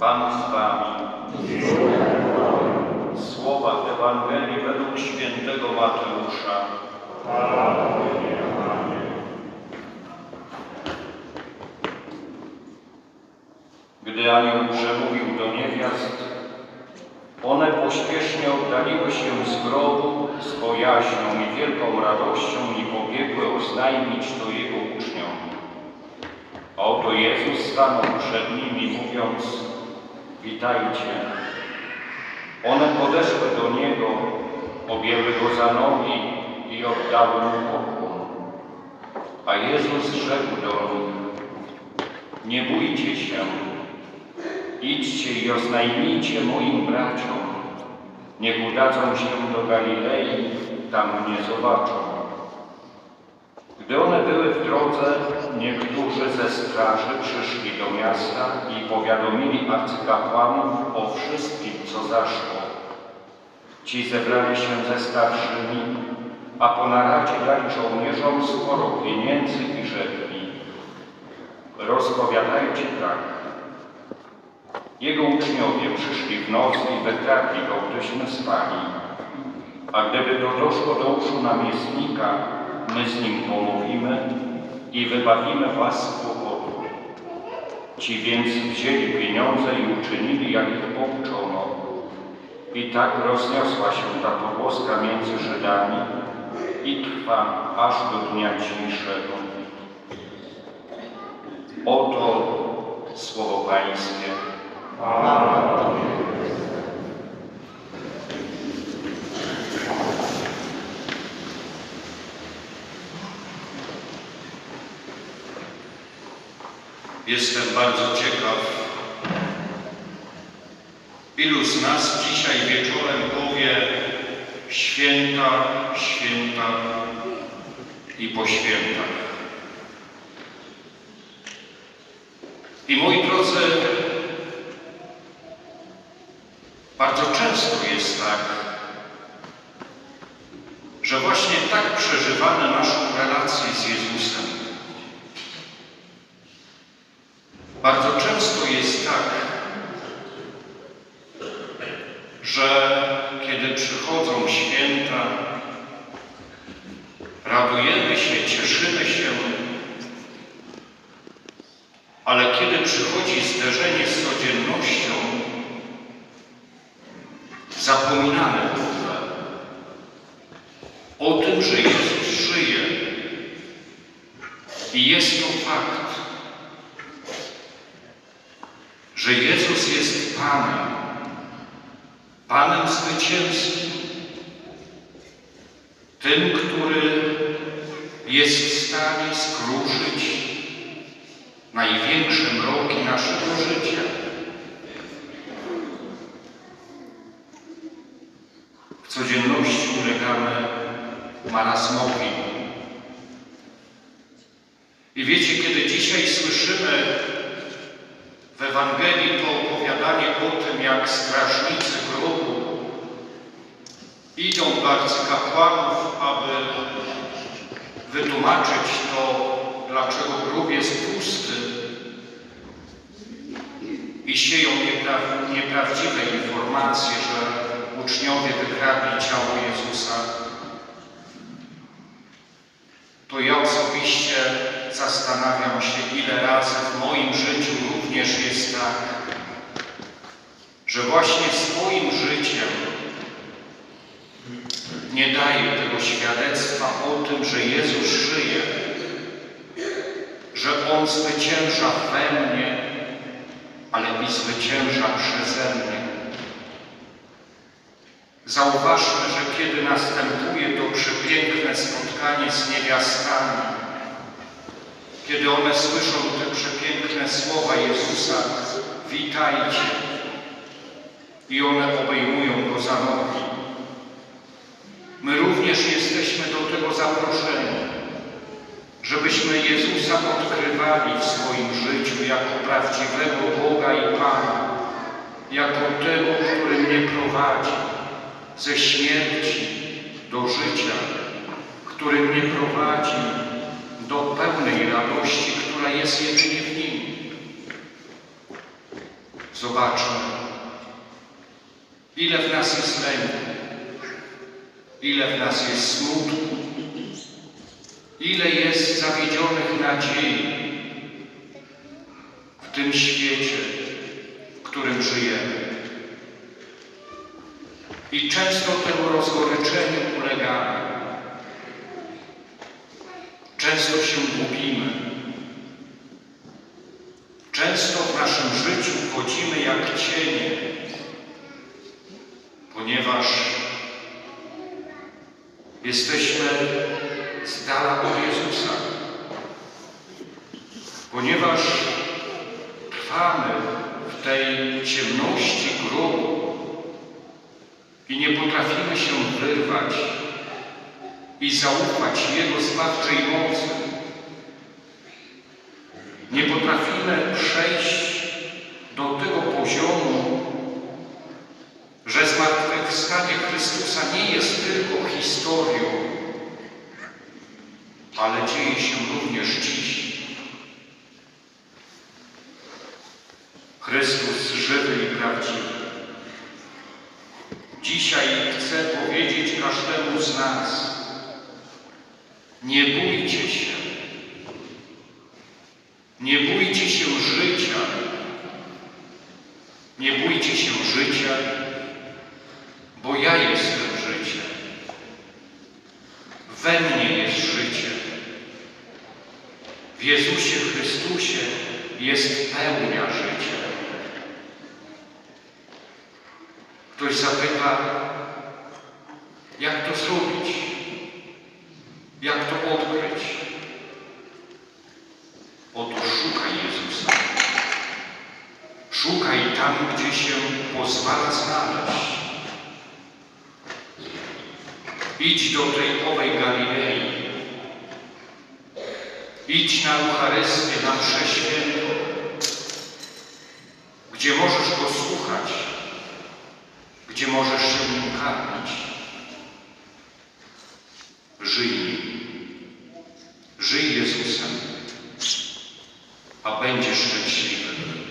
Pan z wami. Słowa Ewangelii według świętego Mateusza. Gdy anioł przemówił do niewiast, one pośpiesznie oddaliły się z grobu z bojaźnią i wielką radością i pobiegły oznajmić to Jego uczniom. A oto Jezus stanął przed nimi, mówiąc, witajcie. One podeszły do Niego, objęły Go za nogi i oddały Mu pokłon. A Jezus rzekł do nich, nie bójcie się, idźcie i oznajmijcie moim braciom, niech udadzą się do Galilei, tam mnie zobaczą. Gdy one były w drodze, niektórzy ze straży przyszli do miasta i powiadomili arcykapłanów o wszystkim, co zaszło. Ci zebrali się ze starszymi, a po naradzie dali żołnierzom sporo pieniędzy i rzekli Rozpowiadajcie tak. Jego uczniowie przyszli w nocy i wykradli go, gdyśmy spali. A gdyby to doszło do uszu namiestnika, my z nim pomówimy i wybawimy was z kłopotu. Ci więc wzięli pieniądze i uczynili, jak ich pouczono. I tak rozniosła się ta pogłoska między Żydami i trwa aż do dnia dzisiejszego. Oto słowo Pańskie. Jestem bardzo ciekaw, ilu z nas dzisiaj wieczorem powie święta, święta i po świętach. I moi drodzy, bardzo często jest tak, że właśnie tak przeżywamy naszą relację z Jezusem. Bardzo często jest tak, że kiedy przychodzą święta, radujemy się, cieszymy się, ale kiedy przychodzi zderzenie z codziennością, zapominamy w ogóle o tym, że Jezus żyje. I jest to fakt, że Jezus jest Panem, Panem zwycięskim, tym, który jest w stanie skruszyć największe mroki naszego życia. W codzienności ulegamy marazmowi. I wiecie, kiedy dzisiaj słyszymy Ewangelii to opowiadanie o tym, jak strażnicy grobu idą do arcykapłanów, aby wytłumaczyć to, dlaczego grób jest pusty i sieją niepra- nieprawdziwe informacje, że uczniowie wykradli ciało Jezusa, to ja osobiście zastanawiam się, ile razy w moim życiu również jest tak, że właśnie swoim życiem nie daję tego świadectwa o tym, że Jezus żyje, że On zwycięża we mnie, ale i zwycięża przeze mnie. Zauważmy, że kiedy następuje to przepiękne spotkanie z niewiastami, kiedy one słyszą te przepiękne słowa Jezusa, witajcie, i one obejmują Go za nogi. My również jesteśmy do tego zaproszeni, żebyśmy Jezusa odkrywali w swoim życiu jako prawdziwego Boga i Pana, jako tego, który mnie prowadzi ze śmierci do życia, który mnie prowadzi do pełnej radości, która jest jedynie w Nim. Zobaczmy, ile w nas jest lęku, ile w nas jest smutku, ile jest zawiedzionych nadziei w tym świecie, w którym żyjemy. I często temu rozgoryczeniu ulegamy. Często się gubimy. Często w naszym życiu chodzimy jak cienie, ponieważ jesteśmy z dala od Jezusa. Ponieważ trwamy w tej ciemności grobu i nie potrafimy się wyrwać i zaufać Jego zbawczej mocy. Nie potrafimy przejść do tego poziomu, że zmartwychwstanie Chrystusa nie jest tylko historią, ale dzieje się również dziś. Chrystus żywy i prawdziwy. Dzisiaj chcę powiedzieć każdemu z nas, nie bójcie się. Nie bójcie się życia. Nie bójcie się życia, bo ja jestem życie. We mnie jest życie. W Jezusie Chrystusie jest pełnia życia. Ktoś zapyta, jak to zrobić? Jak to tam, gdzie się pozwala znaleźć. Idź do tej owej Galilei. Idź na Eucharystię, na mszę gdzie możesz Go słuchać, gdzie możesz się Nim karmić. Żyj. Żyj Jezusem, a będziesz szczęśliwy.